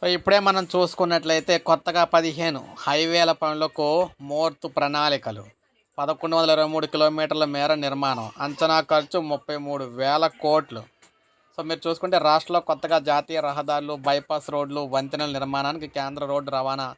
So ఇప్పుడే మనం చూసుకున్నట్లయితే కొత్తగా పదిహేను హైవేల పనులకు మోర్తు ప్రణాళికలు. పదకొండు వందల ఇరవై మూడు కిలోమీటర్ల మేర నిర్మాణం. అంచనా ఖర్చు ముప్పై మూడు వేల కోట్లు. సో మీరు చూసుకుంటే రాష్ట్రంలో కొత్తగా జాతీయ రహదారులు బైపాస్ రోడ్లు వంతెనల నిర్మాణానికి కేంద్ర రోడ్డు రవాణా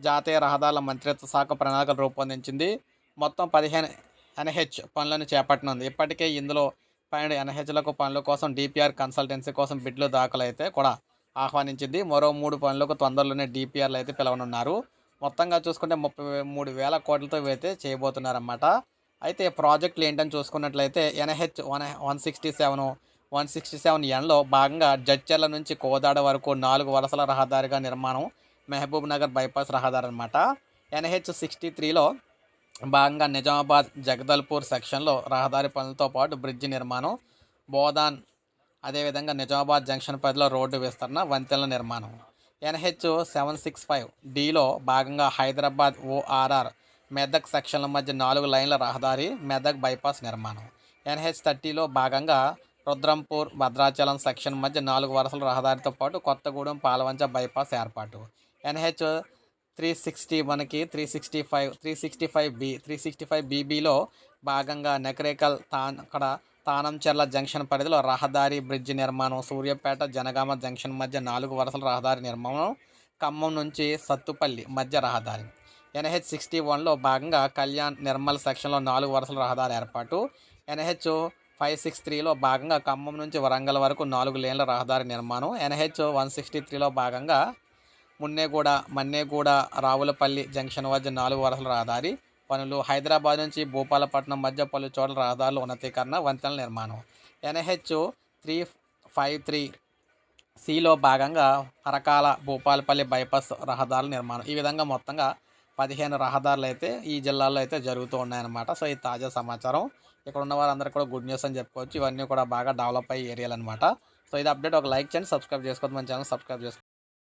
జాతీయ రహదారుల మంత్రిత్వ శాఖ ప్రణాళికలు రూపొందించింది. మొత్తం పదిహేను ఎన్హెచ్ పనులను చేపట్టనుంది. ఇప్పటికే ఇందులో పన్నెండు ఎన్హెచ్లకు పనుల కోసం డిపిఆర్ కన్సల్టెన్సీ కోసం బిడ్లు దాఖలైతే కూడా ఆహ్వానించింది. మరో మూడు పనులకు తొందరలోనే డిపిఆర్లు అయితే పిలవనున్నారు. మొత్తంగా చూసుకుంటే ముప్పై మూడు వేల కోట్లతో అయితే చేయబోతున్నారన్నమాట. అయితే ప్రాజెక్టులు ఏంటని చూసుకున్నట్లయితే NH one one sixty seven one sixty seven ఎన్లో భాగంగా జడ్చర్ల నుంచి కోదాడ వరకు నాలుగు వరుసల రహదారిగా నిర్మాణం మహబూబ్ నగర్ బైపాస్ రహదారి అనమాట ఎన్హెచ్ సిక్స్టీ త్రీలో భాగంగా నిజామాబాద్ జగదల్పూర్ సెక్షన్లో రహదారి పనులతో పాటు బ్రిడ్జి నిర్మాణం బోధాన్ అదేవిధంగా నిజామాబాద్ జంక్షన్ పరిధిలో రోడ్డు విస్తరణ వంతెనల నిర్మాణం. ఎన్హెచ్ సెవెన్ సిక్స్ ఫైవ్ డిలో భాగంగా హైదరాబాద్ ఓఆర్ఆర్ మెదక్ సెక్షన్ల మధ్య నాలుగు లైన్ల రహదారి మెదక్ బైపాస్ నిర్మాణం. ఎన్హెచ్ థర్టీలో భాగంగా రుద్రంపూర్ భద్రాచలం సెక్షన్ మధ్య నాలుగు వరుసల రహదారితో పాటు కొత్తగూడెం పాలవంచ బైపాస్ ఏర్పాటు. ఎన్హెచ్ త్రీ సిక్స్టీ వన్కి three sixty five three sixty five B three sixty five బీబీలో భాగంగా నెకరేకల్ తాన్ అక్కడ తానంచెర్ల జంక్షన్ పరిధిలో రహదారి బ్రిడ్జ్ నిర్మాణం సూర్యాపేట జనగామ జంక్షన్ మధ్య నాలుగు వరుసల రహదారి నిర్మాణం ఖమ్మం నుంచి సత్తుపల్లి మధ్య రహదారి. ఎన్హెచ్ సిక్స్టీ వన్లో భాగంగా కళ్యాణ్ నిర్మల్ సెక్షన్లో నాలుగు వరుసల రహదారి ఏర్పాటు. ఎన్హెచ్ ఫైవ్ సిక్స్ త్రీలో భాగంగా ఖమ్మం నుంచి వరంగల్ వరకు నాలుగు లేన్ల రహదారి నిర్మాణం. ఎన్హెచ్ వన్ సిక్స్టీ త్రీలో భాగంగా మున్నేగూడ మన్నేగూడ రావులపల్లి జంక్షన్ వద్ద నాలుగు వరుసల రహదారి. పనులు హైదరాబాద్ నుంచి భూపాలపట్నం మధ్య పలు చోట్ల రహదారుల ఉన్నతీకరణ వంతెనల నిర్మాణం. ఎన్హెచ్ త్రీ ఫైవ్ త్రీ సిలో భాగంగా పరకాల భూపాలపల్లి బైపాస్ రహదారుల నిర్మాణం. ఈ విధంగా మొత్తంగా పదిహేను రహదారులు అయితే ఈ జిల్లాలో అయితే జరుగుతూ ఉన్నాయన్నమాట. సో ఇది తాజా సమాచారం. ఇక్కడ ఉన్న వారందరూ కూడా గుడ్ న్యూస్ అని చెప్పుకోవచ్చు. ఇవన్నీ కూడా బాగా డెవలప్ అయ్యే ఏరియాలు అనమాట సో ఇది అప్డేట్. ఒక లైక్ చేయండి సబ్స్క్రైబ్ చేసుకోవద్దు. మన ఛానల్ సబ్స్క్రైబ్ చేసుకోండి